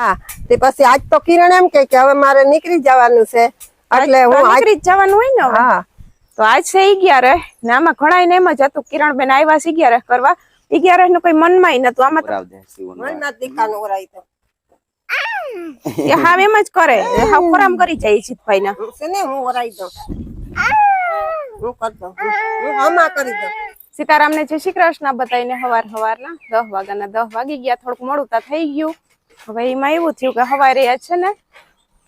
હા તે પછી આજ તો કિરણ એમ કે કે હવે મારે નીકળી જવાનું છે. એટલે હું નીકળી જ જવાનું હોય ને હા. તો આજ છે અગિયાર ને આમાં ઘણા ને એમ જ હતું કિરણબેન આવ્યા છે અગિયાર કરવા. અગિયારનું કઈ મનમાં નતું આમાં તો બરાબર છે, સીવણ મન ના દીકાનું ઓરાઈ તો. એ હાવ એમ જ કરે. હા ખોરામ કરી જાય જીતભાઈ ના ને હું ઓરાઈ દઉં. હું કરી દઉં. હું હમા કરી દઉં. સીતારામ ને જય શ્રી કૃષ્ણ બતાવીને હવાર હવાર ના દસ વાગ્યાના દસ વાગી ગયા. થોડુંક મોડું તા થઈ ગયું. હવે એમાં એવું થયું કે હવારે છે ને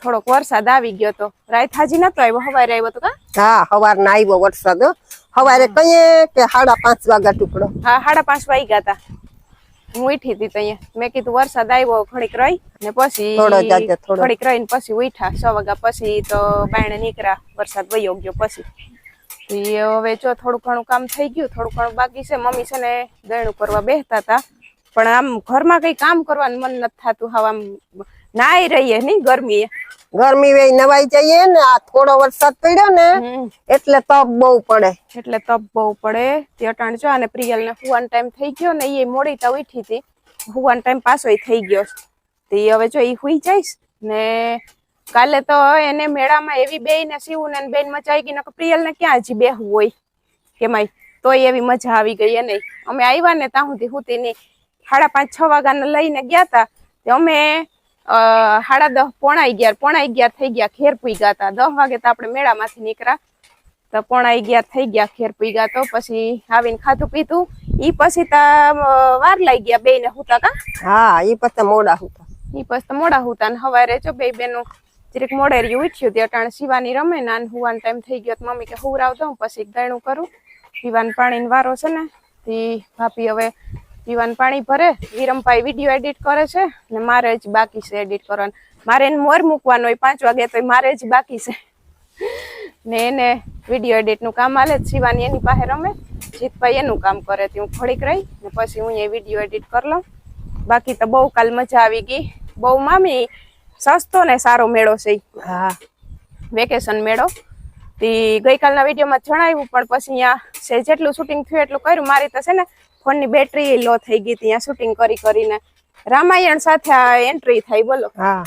થોડોક વરસાદ આવી ગયો તો. રાયથાજી નતો આવ્યો? હવારે આવ્યો તો કા? હા હવાર ના આવ્યો વરસાદ હવારે કહીએ કે સાડા પાંચ વાગ્યા ટુકડો. હા સાડા પાંચ વાગી ગયા તા હું ઉઠી હતી તઈએ મેં કીધું વરસાદ આવ્યો ઘડીક રહી ને પછી ઘડીક રહીને પછી ઉઠા. છ વાગ્યા પછી તો બાયણે નીકળ્યા. વરસાદ વયો ગયો પછી. હવે જો થોડું ઘણું કામ થઈ ગયું થોડું ઘણું બાકી છે. મમ્મી છે ને દયણું કરવા બેસતા હતા. પણ આમ ઘરમાં કઈ કામ કરવાનું મન નથી થતું. હવે આમ નાઈ રહીએ નહીં ગરમી ગરમી વે નવાઈ જઈએ ને આ થોડો વરસાદ પડ્યો ને એટલે તપ બહુ પડે. એટલે તપ બહુ પડે. તે અટાણ જો અને પ્રિયલ ને હુવાન ટાઈમ થઈ ગયો ને એ મોડી તા ઉઠી હતી. હુવાન ટાઈમ પાછો થઈ ગયો તે હવે જો એ હુઈ જઈશ ને કાલે તો એને મેળામાં એવી બેય ને સીવું ને બેન મચાઈ ગઈ ને પ્રિયલ ને ક્યાં હજી બેહવું હોય? કેમાય તોય એવી મજા આવી ગઈ એને. અમે આવ્યા ને ત્યાં સુધી હુતી નહીં. સાડા પાંચ છ વાગ્યાને લઈને ગયા તા. અમે સાડા દસ પોણા અગિયાર પોણા અગિયાર થઈ ગયા ઘેર પૂઈ ગયા તા. દસ વાગે તો આપણે મેળામાંથી નીકળ્યા. તો પોણા અગિયાર થઈ ગયા ખેર પી ગયા તો પછી આવીને ખાધું પીધું. ઈ પછી તો વાર લાગી ગયા બે ને હુતા કા? હા ઈ પછી મોડા હુતા. ઈ પછી તો મોડા હુતા ને હવારે જો બે બેનો જરીક મોડે રહ્યું ઉઠ્યું તે અટાણે શિવાની રમે ને હુવાનો ટાઈમ થઈ ગયો તો મમ્મી કે હુવરાવ દઉં પછી દયણું કરું. પીવાનું પાણીનો વારો છે ને તે ભાભી હવે પીવાનું પાણી ભરે વિરમભાઈ વીડિયો એડિટ કરે છે ને મારે જ બાકી છે એડિટ કરવાનું. મારે એને મોર મૂકવાનો હોય પાંચ વાગે તો મારે જ બાકી છે. ને એને વીડિયો એડિટનું કામ આલે જ શિવાની એની પાસે રમે. જીતભાઈ એનું કામ કરે તે હું ખોડીક રહી ને પછી હું એ વીડિયો એડિટ કરી લઉં. બાકી તો બહુ કાલ મજા આવી ગઈ. બહુ મામી સસ્તો ને સારો મેળો છે હા. વેકેશન મેળો. તે ગઈકાલના વિડીયોમાં જણાવ્યું પણ પછી અહીંયા જેટલું શૂટિંગ થયું એટલું કર્યું. મારી તો છે ને ફોનની બેટરી લો થઈ ગઈ હતી. શૂટિંગ કરી કરીને રામાયણ સાથે આ એન્ટ્રી થાય બોલો. હા.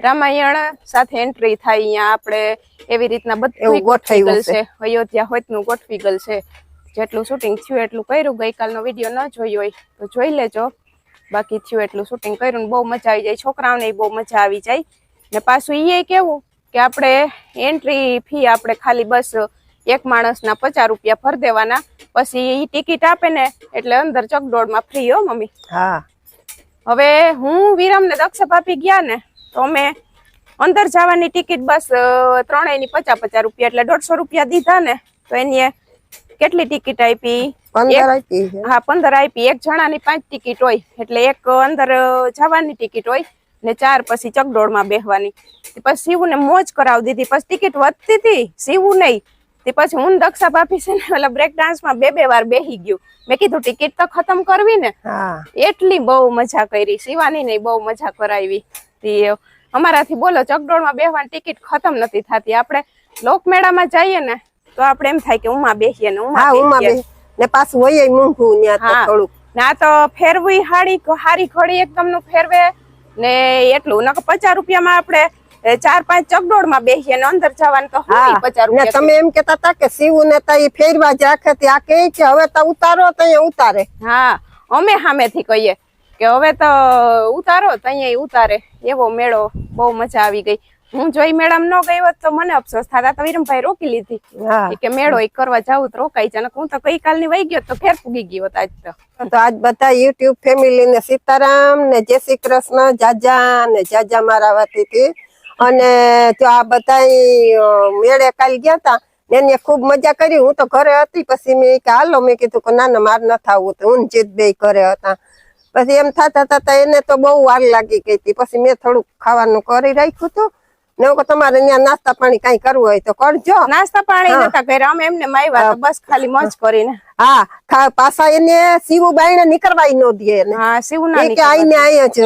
રામાયણ સાથે એન્ટ્રી થાય અહીંયા આપણે એવી રીતના બધું ગોઠવી ગયેલ છે. અયોધ્યા હોતનું ગોઠવી ગયેલ છે. જેટલું શૂટિંગ થયું એટલું કર્યું. ગઈકાલનો વીડિયો ન જોયો હોય તો જોઈ લેજો. બાકી થયું એટલું શૂટિંગ કર્યું ને બહુ મજા આવી જાય. છોકરાઓને બહુ મજા આવી જાય. ને પાછું એ કેવું કે આપણે એન્ટ્રી ફી આપણે ખાલી બસ એક માણસના પચાસ રૂપિયા ભરી દેવાના. પછી ટિકિટ આપે ને એટલે અંદર ચકડોળમાં ફ્રી હો મમ્મી. હા. હવે હું વિરમ ને દક્ષ ભાભી ગયા ને તો અમે અંદર જવાની ટિકિટ બસ ત્રણેય ત્રણેયની પચાસ પચાસ રૂપિયા એટલે દોઢસો રૂપિયા દીધા ને તો એની કેટલી ટિકિટ આપી? હા પંદર આપી. એક જણાની પાંચ ટિકિટ હોય એટલે એક અંદર જવાની ટિકિટ હોય ને ચાર પછી ચકડોળમાં બેહવાની. તે પછી સીવું ને મોજ કરાવી દીધી. પછી ટિકિટ વધતી હતી સીવું નહીં. તે પછી હું દક્ષા ભાભી છે ને ઓલા બ્રેક ડાન્સમાં બે બે વાર બેહી ગયું. મેં કીધું ટિકિટ તો ખતમ કરવી ને. એટલી બહુ મજા કરી. શિવાની ને બહુ મજા કરાવી. અમારાથી બોલો ચકડોળમાં બેહવાની ટિકિટ ખતમ નથી થતી. આપણે લોકમેળામાં જઈએ ને તો આપણે એમ થાય કે ઉમા બેસીએ ને ઉમા ઉમા ને પાછું હોય મૂંઘું ત્યાં થોડુંક. ના તો ફેરવી હાડી હારી ઘડી એકદમનું ફેરવે ને એટલું. નકર પચાસ રૂપિયામાં આપણે ચાર પાંચ ચકડોળમાં બેસીએ ને અંદર જવાનું તો પચાસ તમે એમ કેતા હતા કે સીવું ને તા ફેરવા જ રાખે આ કે હવે તો ઉતારો તો ઉતારે. હા અમે સામેથી કહીએ કે હવે તો ઉતારો તો અહીંયા ઉતારે. એવો મેળો બહુ મજા આવી ગઈ. હું જોઈ મેડમ ન ગઈ હોત તો મને અફસોસ થતા તો વિરમભાઈ રોકી લીધી. કે મેળો એક કરવા જાવ તો રોકાઈ જાય હું તો કઈ કાલની વહી ગયો તો ફેર ફૂગી ગઈ હોત આજ તો. તો આજ બધા યુટ્યુબ ફેમિલી ને સીતારામ ને જય શ્રી કૃષ્ણ જાજા ને જાજા મારા વતી હતી અને આ બધા મેળે કાલ ગયા હતા એને ખૂબ મજા કરી. હું તો ઘરે હતી પછી મેં કે હાલો. મેં કીધું કે ના ના માર ન થવું. તો હું જીત બે ઘરે હતા. પછી એમ થતા થતા એને તો બહુ વાર લાગી ગઈ હતી. પછી મેં થોડુંક ખાવાનું કરી રાખ્યું હતું. ને તમારે ત્યાં નાસ્તા પાણી કઈ કરવું હોય તો કરજો. નાસ્તા પાણી નતા કર્યા. અમે એમને માવ્યા તો બસ ખાલી મોજ કરીને. હા. પાછા એને સીવું બાઈને નીકળવાય ન દે હા શિવના ના કે આઈને અહીંયા જ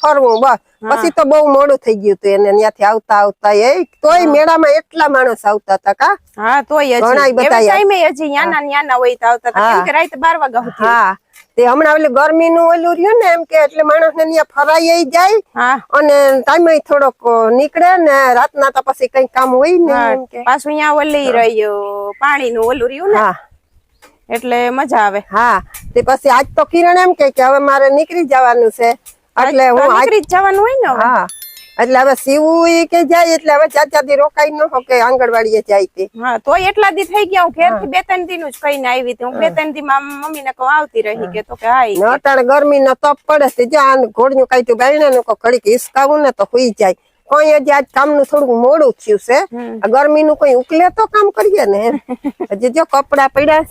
ફરવું બસ. પછી તો બહુ મોડું થઈ ગયું હતું એને ત્યાંથી આવતા આવતા એ તોય મેળામાં એટલા માણસ આવતા હતા કા? હા તોય ઘણા બધા હજી યાના ને યાના હોય તો આવતા હતા. કે રાતે બાર વાગા સુધી. હા. તે હમણાં ઓલું ગરમીનું ઓલું રહ્યું ને એમ કે એટલે માણસ ને ત્યાં ફરાઈ જાય અને ટાઈમે થોડોક નીકળે ને રાતના તો પછી કઈ કામ હોય ને પાછું અહીંયા ઓલી રહ્યું પાણીનું ઓલું રહ્યું ને. એટલે મજા આવે. હા. તે પછી આજ તો કિરણ એમ કે હવે મારે નીકળી જવાનું છે. એટલે હું આજ જવાનું હોય ને હા. એટલે હવે સીવું કે જાય એટલે હવે ચાચા દી રોકાઈ ન કે આંગણવાડીએ જાય તે. હા તો એટલા દી થઈ ગયા હું ઘેરથી બે ત્રણ દી નું જ કહીને આવી હતી. હું બે ત્રણ દી માં મમ્મી ને કહું આવતી રહી કે તો કે હા ને અટાણે ગરમી નો તપ પડે છે. જો આ નું કાઢ્યું બાયણે નું ઘડીક હિસકાવું ને તો સુઈ જાય. કોઈ હજી આજ કામનું થોડું મોડું થયું છે. ગરમી ગરમીનું કોઈ ઉકલે તો કામ કરીએ ને. હજી જો કપડા પડ્યા.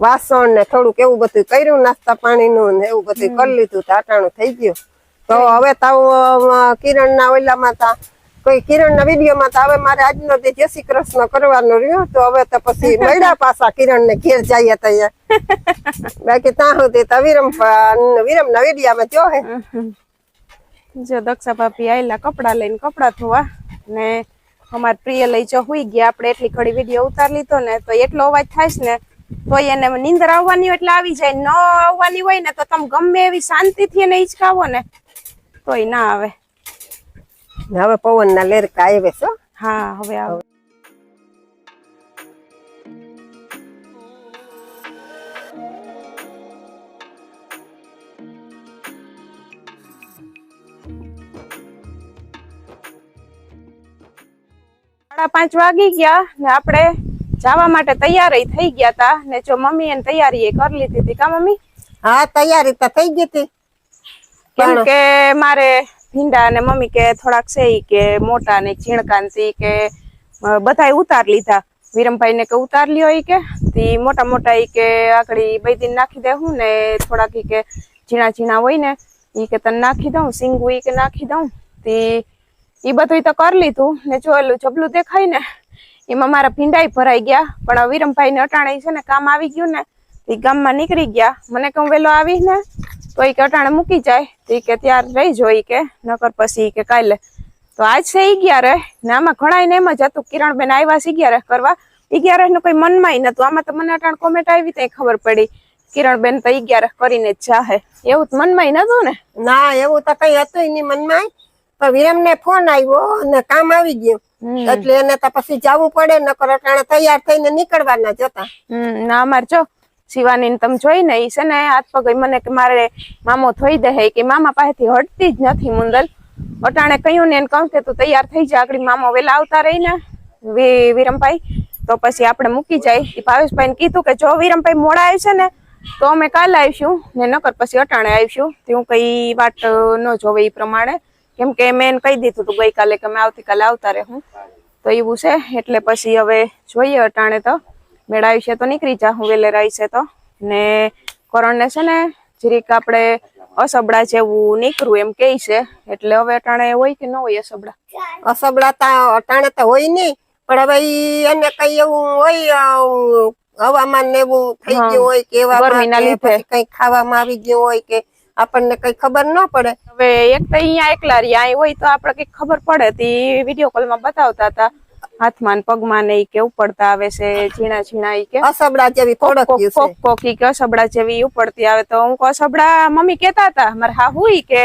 વાસણ ને થોડુંક એવું બધું કર્યું નાસ્તા પાણીનું ને એવું બધું કરી લીધું ટાટાણું થઈ ગયું. તો હવે તો કિરણ ના ઓલામાં તા કોઈ કિરણ ના વીડિયો માં તો હવે મારે આજનો તે જય શ્રી કૃષ્ણ કરવાનો રહ્યો તો હવે તો પછી મળ્યા પાછા કિરણ ને ઘેર જઈએ તૈયાર બાકી ત્યાં સુધી તો વિરમ વિરમ ના વિડીયામાં જો હે. જો દક્ષા ભાભી આયેલા કપડા લઈને કપડા ધોવા ને અમાર પ્રિય લઈ જો હુઈ ગયા આપણે એટલી ઘડી વીડિયો ઉતાર લીધો ને તો એટલો અવાજ થાય છે ને તો એને નીંદર આવવાની એટલે આવી જાય. ન આવવાની હોય ને તો તમે ગમે એવી શાંતિથી એને હિંચકાવો ને તોય ના આવે. હવે પવન ના લેરકા આવે છો હા હવે આવે. સાડા પાંચ વાગી ગયા ને આપણે જવા માટે તૈયાર થઈ ગયા તા. ને જો મમ્મી એને તૈયારી એ કરી લીધી હતી. કા મમ્મી? હા તૈયારી તો થઈ ગઈ હતી. કેમ કે મારે ભીંડા ને મમ્મી કે થોડાક છે કે મોટા ને ઝીણકાંતી કે બધા ઉતાર લીધા. વિરમભાઈ ને કે ઉતાર લ્યો ઈ કે. તી મોટા મોટા ઈ કે આકડી બૈદીન નાખી દેહું ને થોડાક ઈ કે ઝીણા ઝીણા હોય ને ઈ કે તને નાખી દઉં સિંગુ ઈ કે નાખી દઉં. તી ઈ બધું તો કરી લીધું. ને જો એલું જબલું દેખાય ને એમાં મારા ભીંડાઈ ભરાઈ ગયા. પણ વિરમભાઈ ને અટાણે છે ને કામ આવી ગયું ને એ ગામમાં નીકળી ગયા. મને કે હું વેલો આવી ને, તો એ કે અટાણે મૂકી જાય. તો એ કે, ત્યાર રહી જોઈ કે, નકર પછી ઈ કે કાલે. તો આજ છે અગિયારે ને આમાં ઘણા ને એમ જ હતું, કિરણબેન આવ્યા છે અગિયારે કરવા. અગિયારે નું કઈ મનમાં નતું. આમાં તો મને અટાણ કોમેન્ટ આવી ત્યાં ખબર પડી. કિરણબેન તો અગિયારે કરીને જ જાહે. એવું તો મનમાં નતું ને? ના, એવું તો કઈ હતું એની મનમાં પણ વિરમ ને ફોન આવ્યો અને કામ આવી ગયું. એટલે એને તો પછી જવું પડે નકર અટાણે તૈયાર થઈને નીકળવાના જતા. ના અમાર જો શિવાની ને તમે જોઈ ને ઈ છે ને હાથ પગ મને કે મારે મામો થઈ દે કે મામા પાસેથી હટતી જ નથી મુંદલ. અટાણે કહ્યું ને એને કહું કે તું તૈયાર થઈ જા આગળ મામો વેલા આવતા રહી ને વિરમભાઈ. તો પછી આપણે મૂકી જાય. એ ભાવેશભાઈ ને કીધું કે જો વિરમભાઈ મોડા આવશે ને તો અમે કાલે આવીશું ને નકર પછી અટાણે આવીશું તે હું કઈ વાત ન જોવે ઈ પ્રમાણે. કેમ કે મેં એને કહી દીધું હતું ગઈકાલે કે અમે આવતીકાલે આવતા રહું. તો એવું છે એટલે પછી હવે જોઈએ અટાણે તો. મેળાવી છે તો નીકળી જા હું વેલે રહી છે તો. ને કરણને છે ને જીરીક આપણે અસબડા જેવું નીકળવું એમ કે છે એટલે હવે અટાણે હોય કે ન હોય અસબડા અસબડા તા અટાણે તો હોય નહીં પણ હવે એને કઈ એવું હોય હવામાન ને એવું થઈ ગયું હોય કે એવા. કઈ ખાવામાં આવી ગયું હોય કે આપણને કઈ ખબર ન પડે. હવે એક તો અહીંયા એકલા રહ્યા અહીં હોય તો આપણે કઈ ખબર પડે તી વીડિયો કોલમાં બતાવતા હતા. હાથમાં પગમાં ને કે ઉપડતા આવે છે ઝીણા ઝીણા કે. અસબડા જેવી કોક કોક કોક કે અસબડા જેવી ઉપડતી આવે તો હું અસબડા મમ્મી કેતા હતા મારે હા હુઈ કે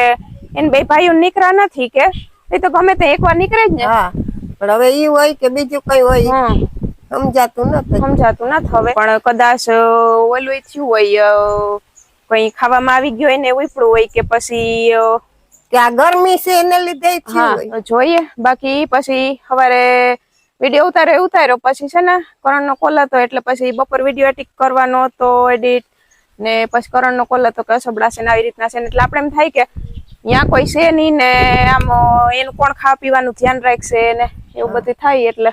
એને બે ભાઈઓ નીકળ્યા નથી કે. એ તો ગમે તે એકવાર નીકળે જ ને. હા પણ હવે ઈ હોય કે બીજું કઈ હોય સમજાતું નથી. સમજાતું નથી હવે. પણ કદાચ ઓલું થયું હોય કઈ ખાવામાં આવી ગયો હોય ને ઉપડું હોય કે પછી કે આ ગરમી છે એને લીધે જોઈએ. બાકી પછી સવારે વીડિયો ઉતાર્યો ઉતાર્યો. પછી છે ને કરણ નો કોલ હતો એટલે પછી બપોર વીડિયો એડિટ કરવાનો હતો એડિટ ને પછી કરણ નો કોલ હતો કે સબડા છે ને આવી રીતના છે ને. એટલે આપણે એમ થાય કે ત્યાં કોઈ છે નહીં ને આમ એનું કોણ ખાવા પીવાનું ધ્યાન રાખશે ને એવું બધું થાય એટલે.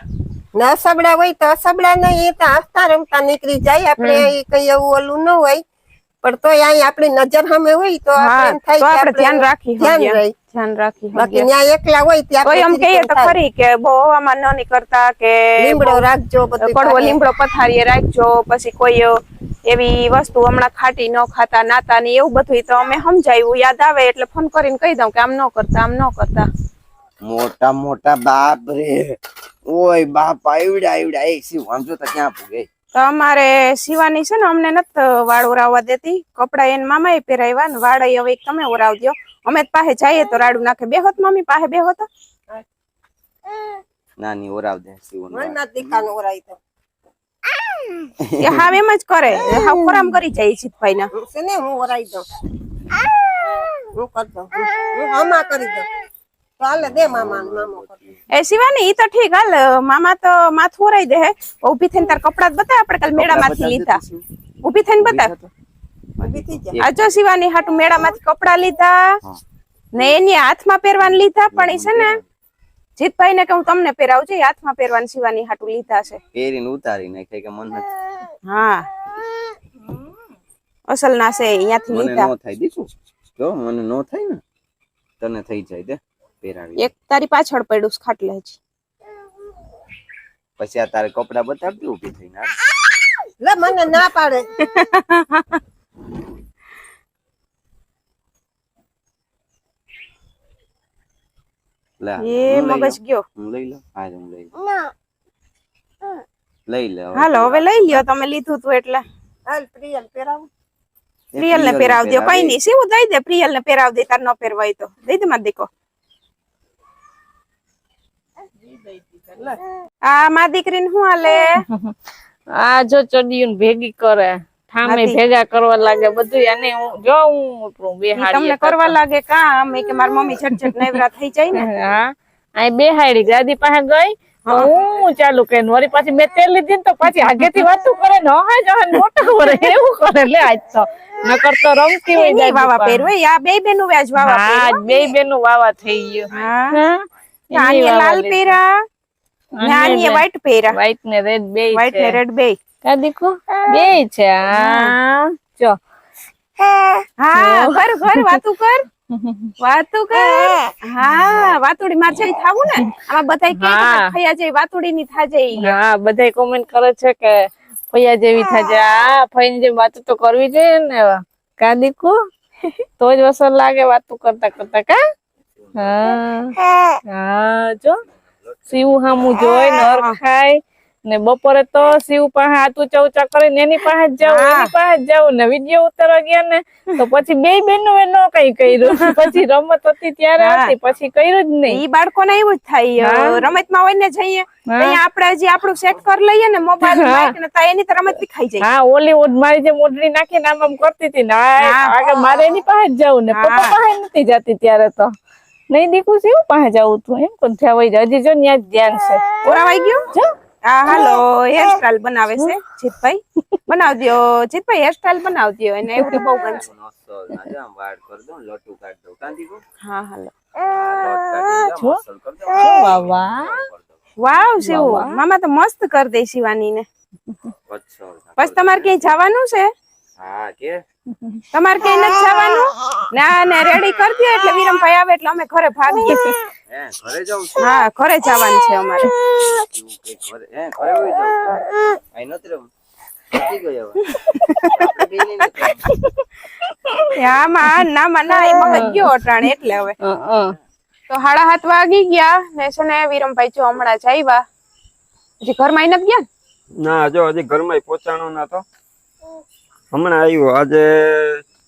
ના સબડા હોય તો સબડા નહીં એ તો હસતા રમતા નીકળી જાય. આપણે કઈ એવું ઓલું ન હોય. પણ તો અહીં આપણી નજર સામે હોય તો આપણે એમ થાય તો કે આપણે ધ્યાન રાખી ધ્યાન રહી. રાખી બાકી ત્યાં એકલા હોય ત્યાં એમ કહીએ તો ખરી કે બહુ હવામાં ન નીકળતા કે લીમડો રાખજો બધું કડવો લીમડો પથારીએ રાખજો પછી કોઈ એવી વસ્તુ હમણાં ખાટી ન ખાતા નાતા ની એવું બધું તો અમે સમજાયું યાદ આવે એટલે ફોન કરીને કહી દઉં કે આમ ન કરતા આમ ન કરતા. મોટા મોટા બાપ રે. ઓય બાપ આવડા આવડા એ શું આમ તો ક્યાં પૂગે તો અમારે સીવાની છે ને અમને નથી વાળ ઉરાવવા દેતી. કપડા એને એ પહેરાવ્યા ને વાળ હવે તમે ઉરાવજો અમે પાસે જઈએ તો રાડું નાખે. બેહોત મમ્મી પાસે? બેહોત નાની ઓરાવ દે સીવન મને ના દીકાનો ઓરાઈ તો. એ હાવ એમ જ કરે. હા ખોરામ કરી જાય જીતભાઈ ના હું છે ને હું ઓરાઈ દઉં? હું કરતો? હું આમાં કરી દઉં? હાલે દે મામા મામો એ શિવાની ઈ તો ઠીક હાલ મામા તો માથું ઓરાઈ દે હે. ઊભી થઈને તાર કપડા જ બતાવ આપણે કાલ મેળામાંથી લીધા. ઊભી થઈને બતાવ આજો શિવાની હાટુ મેળામાંથી કપડા લીધા. ને એની હાથમાં પહેરવાના લીધા પણ ઈ છે ને જીતભાઈ ને કે હું તમને પહેરાવજે હાથમાં પહેરવાની શિવાની હાટુ લીધા છે. પહેરીને ઉતારી નાખે કે મન હા. અસલ ના છે અહીંયાથી મને લીધા. નો થાય દીકું જો મને નો થાય ને તને થઈ જાય દે. પહેરાવી. એક તારી પાછળ પડ્યું છે ખાટલે હજી પછી આ તારે કપડા બતાવતી ઊભી થઈને. લે મને ના પાડે. લે એ મગજ ગયો. હું લઈ લઉં? હા હું લઈ લઉં. લઈ લે હાલો હવે લઈ લ્યો તમે લીધું તું એટલે. હાલ પ્રિયલ પહેરાવું? પ્રિયલ ને પહેરાવ. દો કઈ નહીં સીવું દઈ દે પ્રિયલ ને પહેરાવ દે તાર ન પહેરવાય તો. દઈ દે માર દીકો. આ મા દીકરીને શું હાલે? આ જો ચડિયું ભેગી કરે. ઠામે ભેગા કરવા લાગે બધું અને હું જો હું ઈ તમને કરવા લાગે કામ કે મારી મમ્મી ઝટઝટ નવરા થઈ જાય ને. હા. આ બેહાડી દાદી પાસે ગઈ હું. ચાલુ કે વળી પાછી મેં તેલ લીધી ને તો પાછી આગેથી વાતું કરે ને હા જો મોટા કરે એવું કરે. લે આજ તો. નકર તો રમતી હોય જાય વાવા. પહેરવે આ બે બેનું વ્યાજ વાવા હા બે બે નું વાવા થઈ ગયું. હા. હા. આની લાલ પહેરા. ને આની વ્હાઈટ પહેરા વ્હાઈટ ને રેડ બે વ્હાઈટ ને રેડ બે. કા દીકુ? બે છે હા. જો. હા કર કર વાતું કર. વાતું કર. હા. વાતુડી માર જઈ થાવું ને? આમાં બધાય કે. ખયા જઈ વાતુડી ની થાજે હા બધા કોમેન્ટ કરે છે કે ફૈયા જેવી થાજે. આ ફૈયા જે વાતો તો કરવી જોઈએ ને કા દીકુ? તો જ વસર લાગે વાતું કરતા કરતા કા? હા. હા જો. શિવ હામું જોઈ નર ખાય ને બપોરે તો શિવ પાસે આતું ચૌચા કરીને એની પાસે જ જાઉં એની પાસે જ જાઉં ને વીડિયો ઉતરવા ગયા ને તો પછી બે બેનો એ નો કઈ કર્યું. પછી રમત હતી ત્યારે હતી પછી કર્યું જ નહીં. ઈ બાળકોને એવું જ થાય. રમતમાં હોય ને જઈએ આપણે જે આપણું સેટ કરી લઈએ ને મોબાઈલ ને તો એની તો રમત ખાઈ જાય. હા ઓલી ઓડ મારી જે મોઢડી નાખીને આમ આમ કરતી હતી ને આગળ મારે એની પાસે જ જવું ને પપ્પા પાસે નથી જતી ત્યારે તો. નહીં દીકુ શિવ પાસે જવું તું એમ પણ થયા જાય. હજી જો ત્યાં ધ્યાન છે. ઓરાવાઈ ગયું? આ હાલો હેરસ્ટાઈલ બનાવે છે જીતભાઈ. બનાવ દ્યો જીતભાઈ હેરસ્ટાઈલ બનાવ દ્યો એને એવું તો બહુ ગમશે. મસ્ત ના આમ વાળ કરી દઉં લટુ કાઢી દઉં. કાં દીકુ? હા હાલો. વાવ. શિવ મામા તો મસ્ત કરી દે શિવાની ને. પછી તમારે ક્યાંય જવાનું છે? હા કે તમારે કઈ નથી જવાનું? ના ને રેડી કરી દો એટલે વિરમભાઈ આવે એટલે અમે ઘરે ભાગીએ. ઘરે હા ઘરે જવાનું છે અમારે. હાથ વાગી ગયા. ને છે ને વિરમભાઈ જો હમણાં જ આવ્યા. હજી ઘરમાં નથી ગયા ના? જો હજી ઘરમાં પહોંચાણો ના તો હમણાં આવ્યો. આજે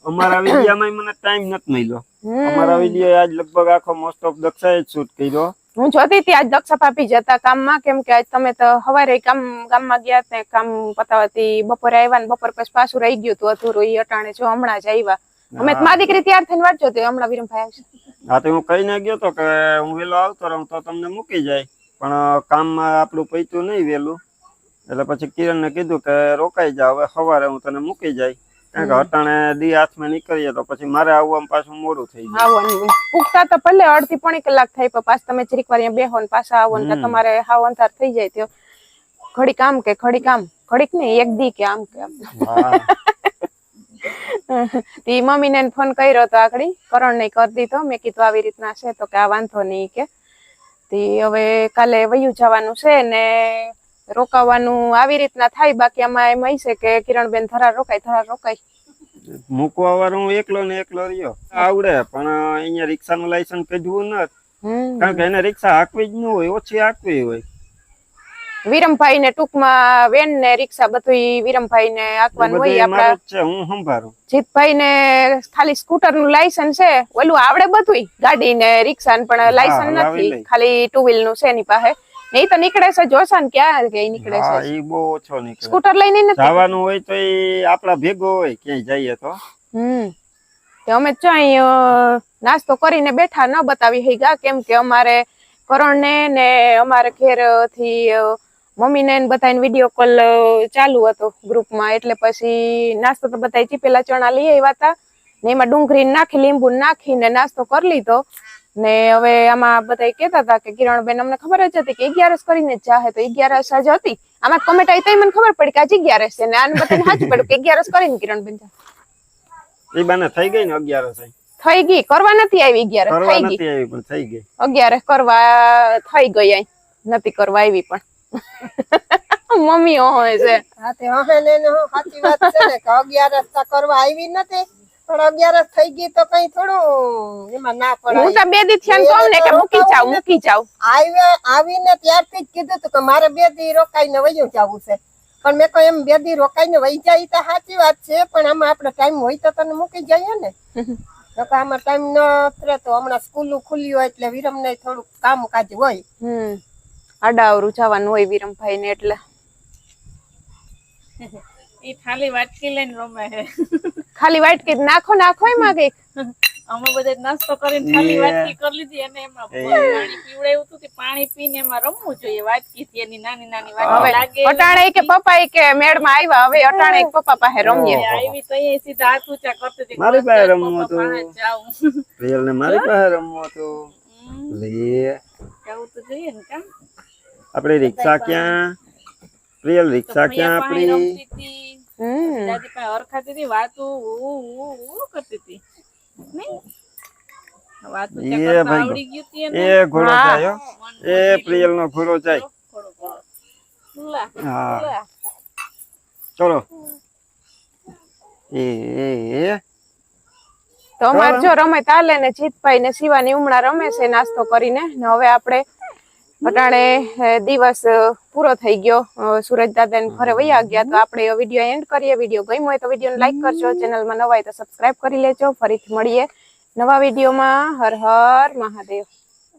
અમારા વિડિયામાં મને ટાઈમ નથી મળ્યો. અમારા વિડિયો આજ લગભગ આખો મોસ્ટ ઓફ દક્ષાએ જ શૂટ કર્યો. હું જોતી હતી આજ દક્ષા ભાભી જતા કામમાં કેમ કે આજ તમે તો હવારે કામ ગામમાં ગયા ને કામ પતાવતી બપોરે આવ્યા ને બપોર પછી પાછું રહી ગયું હતું અધૂરું એ અટાણે જો હમણાં જ આવ્યા. અમે મારી દીકરી તૈયાર થઈને વાંચો તો હમણાં વિરમભાઈ આવશે. હા તો હું કહીને ગયો તો કે હું વેલો આવતો રહું તો તમને મૂકી જાય. પણ કામમાં આપણું પૈતું નહીં વેલું એટલે પછી કિરણને કીધું કે રોકાઈ જા હવે સવારે હું તને મૂકી જાય. કારણ કે અટાણે દી હાથમાં નીકળીએ તો પછી મારે આવવામાં પાછું મોડું થઈ જાય. તો ભલે અડધી પોણી કલાક થાય પણ પાછા તમે જરીક વાર બેહો ને પાછા આવો ને તમારે હાવ અંધાર થઈ જાય તો. ઘડી કામ કે ઘડી કામ ઘડીક નહીં એક દી કે આમ કે તે મમ્મી ને ફોન કર્યો તો આકડી કરણ ને કરી દીધો મેં કીધું આવી રીતના છે તો કે આ વાંધો નહીં કે. તી હવે કાલે વયું જવાનું છે ને રોકાવાનું આવી રીતના થાય બાકી આમાં એમ હશે કે કિરણબેન થરા રોકાય થરા રોકાય. મૂકવા વાળો હું એકલો ને એકલો રહ્યો. આવડે પણ અહીંયા રિક્ષાનું લાયસન્સ કઢવું ન કારણ કે એને રિક્ષા હાંકવી જ ન હોય ઓછી હાંકવી હોય. વિરમભાઈ ને ટૂંકમાં વેન ને રિક્ષા બધું વિરમભાઈ ને આપવાનું હોય આપડા હું સંભાળું. જીતભાઈ ને ખાલી સ્કૂટરનું લાયસન્સ છે ઓલું આવડે બધું ગાડી ને રિક્ષા ને પણ લાયસન્સ નથી. ખાલી ટુ વ્હીલનું છે એની પાસે. ને ઈ તો નીકળે છે જોશા ને ક્યાં કે નીકળે છે. હા ઈ બહુ ઓછો નીકળે. સ્કૂટર લઈને ને જવાનું હોય તો ઈ આપડા ભેગો હોય ક્યાંય જઈએ તો. હમ. તે અમે તો અહીં નાસ્તો કરીને બેઠા ન બતાવી હઈ ગા કેમ કે અમારે કરણ ને ને અમારે ઘેરથી મમ્મી ને બધાને વીડિયો કોલ ચાલુ હતો ગ્રુપમાં. એટલે પછી નાસ્તો તો બધા ચીપેલા ચણા લઈ આવ્યા હતા ને એમાં ડુંગળી નાખી લીંબુ નાખીને નાસ્તો કરી લીધો. ને હવે આમાં બધા કહેતા હતા કે કિરણબેન અમને ખબર જ હતી કે અગિયારસ કરીને જ જાહે તો અગિયારસ આજ હતી. આમાં કોમેન્ટ આવી મને ખબર પડી કે આજે અગિયારસ છે ને આને બધાને સાચું પડ્યું કે અગિયારસ કરીને કિરણબેન જાય. એ બાને થઈ ગઈ ને અગિયારસ થઈ ગઈ. કરવા નથી આવી અગિયારસ. થઈ ગઈ. નથી આવી પણ થઈ ગઈ. અગિયારસ કરવા થઈ ગઈ અહીં નથી કરવા આવી પણ. મમ્મી હોય છે. હા તે હે ને સાચી વાત છે ને? કે અગિયારસ તો કરવા આવી નથી. પણ અગિયારસ થઈ ગઈ તો કઈ થોડું એમાં ના હું તો બે દી થયા ને કહું ને કે મૂકી જાવ મૂકી જાવ આવે આવીને ત્યારથી જ કીધું તું કે મારે બે દી રોકાઈને વયું જવું છે. પણ મેં કહ્યું એમ બે દી રોકાઈને વહી જાય તો સાચી વાત છે પણ આમાં આપણે ટાઈમ હોય તો તને મૂકી જઈએ ને. તો કે આમાં ટાઈમ ન રહે તો હમણાં સ્કૂલ ખુલ્લી હોય એટલે વિરમ ને થોડુંક કામ કાજ હોય. હમ. આડાવરું જવાનું હોય વિરમભાઈ ને એટલે. એ ખાલી વાટકી લઈને રમે હે. ખાલી વાઈટ કીધ નાખો નાખો એમાં કંઈક. અમે બધે નાસ્તો કરીને વાટકી કરી લીધી અને એમાં પાણી પીવડાવ્યું હતું તે પાણી પીને એમાં રમવું જોઈએ. વાટકી થી એની નાની નાની વાટકી લાગે. અટાણે કે પપ્પા કે મેળમાં આવ્યા હવે અટાણે પપ્પા પાસે રમીએ. આવી તો એ સીધા હાથ ઊંચા કરતી હતી મારી પાસે રમવું હતું. પ્રિયલ ને મારી પાસે રમવું હતું. લે. જાવું તો જોઈએ ને કામ. રિક્ષા ક્યાં? પ્રિયલ રિક્ષા ક્યાં પાણી આપડી દાદી પાસે હરખાતી હતી વાતું કરતી હતી નહીં? એ ભાઈ આવડી ગયું તી એને. એ ઘોડો હા. એ પ્રિયલ નો ઘોડો જાય થોડો ઘણો. લા, હા. ચલો. એ એ એ. તો અમારે જો રમે તાલે ને જીતભાઈ ને શિવાની ઉમણા રમે છે નાસ્તો કરીને. ને હવે આપણે અટાણે દિવસ પૂરો થઈ ગયો. સુરજ દાદા ઘરે વયા ગયા તો આપણે વીડિયો એન્ડ કરીએ. વીડિયો ગમ્યો હોય તો વીડિયો લાઈક કરજો. ચેનલમાં નવા હોય તો સબસ્ક્રાઈબ કરી લેજો. ફરીથી મળીએ નવા વિડીયોમાં હર હર મહાદેવ.